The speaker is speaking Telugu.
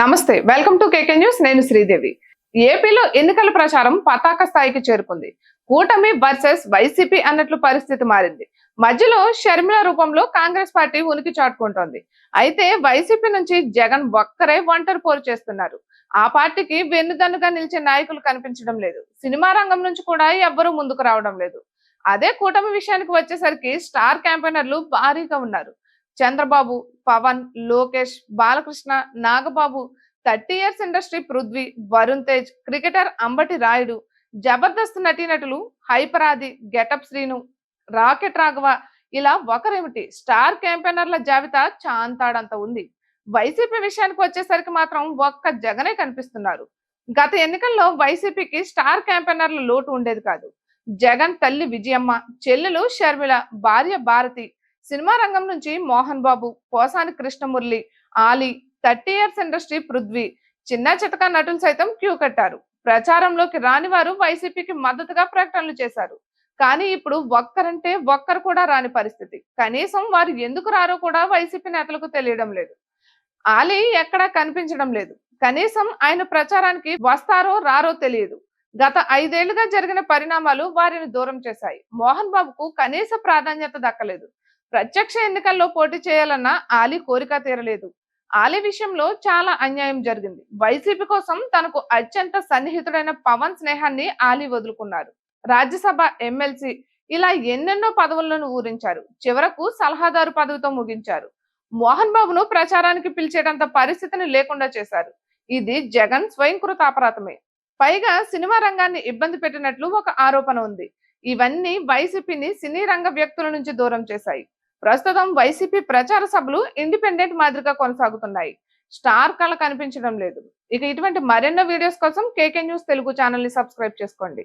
నమస్తే వెల్కమ్ టు కేకే న్యూస్ నేను శ్రీదేవి. ఏపీలో ఎన్నికల ప్రచారం పతాక స్థాయికి చేరుకుంది. కూటమి వర్సెస్ వైసీపీ అన్నట్లు పరిస్థితి మారింది. మధ్యలో షర్మిల రూపంలో కాంగ్రెస్ పార్టీ ఉనికి చాటుకుంటోంది. అయితే వైసీపీ నుంచి జగన్ ఒక్కరే ఒంటరి పోరు చేస్తున్నారు. ఆ పార్టీకి వెన్నుదన్నుగా నిలిచే నాయకులు కనిపించడం లేదు. సినిమా రంగం నుంచి కూడా ఎవ్వరూ ముందుకు రావడం లేదు. అదే కూటమి విషయానికి వచ్చేసరికి స్టార్ క్యాంపెయినర్లు భారీగా ఉన్నారు. Chandrababu Pawan Lokesh Balakrishna Nagababu thirty years industry Prithvi Varun Tej cricketer Ambati Rayudu Jabardasth నటీనటులు హైపరాది గెటప్ శ్రీను రాకెట్ రాఘవ. ఇలా ఒకరేమిటి? స్టార్ క్యాంపెయినర్ల జాబితా చాంతాడంత ఉంది. వైసీపీ విషయానికి వచ్చేసరికి మాత్రం ఒక్క జగనే కనిపిస్తున్నారు. గత ఎన్నికల్లో వైసీపీకి స్టార్ క్యాంపెయినర్ల లోటు ఉండేది కాదు. జగన్ తల్లి విజయమ్మ చెల్లెలు షర్మిల భార్య భారతి సినిమా రంగం నుంచి Mohan Babu Posani Krishnamurali Ali thirty years industry Prithvi చిన్న చితక నటులు సైతం క్యూ కట్టారు. ప్రచారంలోకి రాని వారు వైసీపీకి మద్దతుగా ప్రకటనలు చేశారు. కానీ ఇప్పుడు ఒక్కరంటే ఒక్కరు కూడా రాని పరిస్థితి. కనీసం వారు ఎందుకు రారో కూడా వైసీపీ నేతలకు తెలియడం లేదు. ఆలీ ఎక్కడా కనిపించడం లేదు. కనీసం ఆయన ప్రచారానికి వస్తారో రారో తెలియదు. గత ఐదేళ్ళుగా జరిగిన పరిణామాలు వారిని దూరం చేశాయి. మోహన్ బాబుకు కనీస ప్రాధాన్యత దక్కలేదు. ప్రత్యక్ష ఎన్నికల్లో పోటీ చేయాలన్న ఆలీ కోరిక తీరలేదు. ఆలీ విషయంలో చాలా అన్యాయం జరిగింది. వైసీపీ కోసం తనకు అత్యంత సన్నిహితుడైన పవన్ స్నేహాన్ని ఆలీ వదులుకున్నారు. రాజ్యసభ ఎమ్మెల్సీ ఇలా ఎన్నెన్నో పదవులను ఊరించారు. చివరకు సలహాదారు పదవితో ముగించారు. మోహన్ బాబును ప్రచారానికి పిలిచేటంత పరిస్థితిని లేకుండా చేశారు. ఇది జగన్ స్వయంకృత అపరాధమే. పైగా సినిమా రంగాన్ని ఇబ్బంది పెట్టినట్లు ఒక ఆరోపణ ఉంది. ఇవన్నీ వైసీపీని సినీ రంగ వ్యక్తుల నుంచి దూరం చేశాయి. ప్రస్తుతం వైసీపీ ప్రచార సభలు ఇండిపెండెంట్ మాదిరిగా కొనసాగుతున్నాయి. స్టార్ కళ కనిపించడం లేదు. ఇక ఇటువంటి మరెన్నో వీడియోస్ కోసం కేకే న్యూస్ తెలుగు ఛానల్ని సబ్స్క్రైబ్ చేసుకోండి.